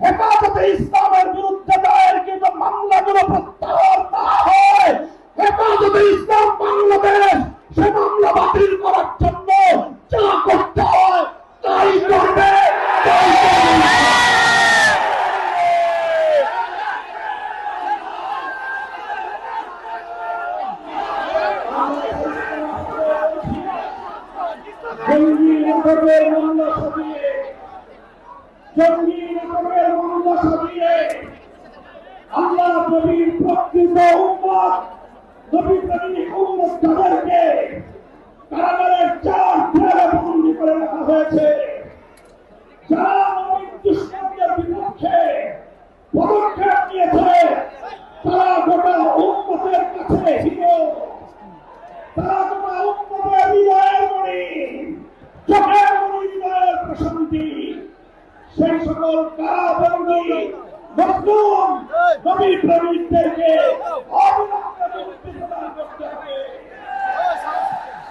হেফাজতে ইসলামের বিরুদ্ধে দায়েরকৃত মামলাগুলো প্রত্যাহার না হয় হেফাজতে ইসলাম বাংলাদেশ সে মামলা বাতিল করার জন্য যা করতে হয় তাই করবে। জঙ্গি মামলা জঙ্গি নবীর প্রকৃত উম্মত নবী প্রেমিক উম্মত তাদেরকে কারাগারের চার দেয়ালে বন্দী করে রাখা হয়েছে। যারা নবীর দুশ্মনদের বিপক্ষে পদক্ষেপ নিয়েছে, তারা গোটা উম্মতের কাছে হিরো তারা গোটা উম্মতের হৃদয়ের মণি, চোখের মণি, হৃদয়ের প্রশান্তি। সেই সকল কারাবন্দী, মজলুম Let me come in, take it.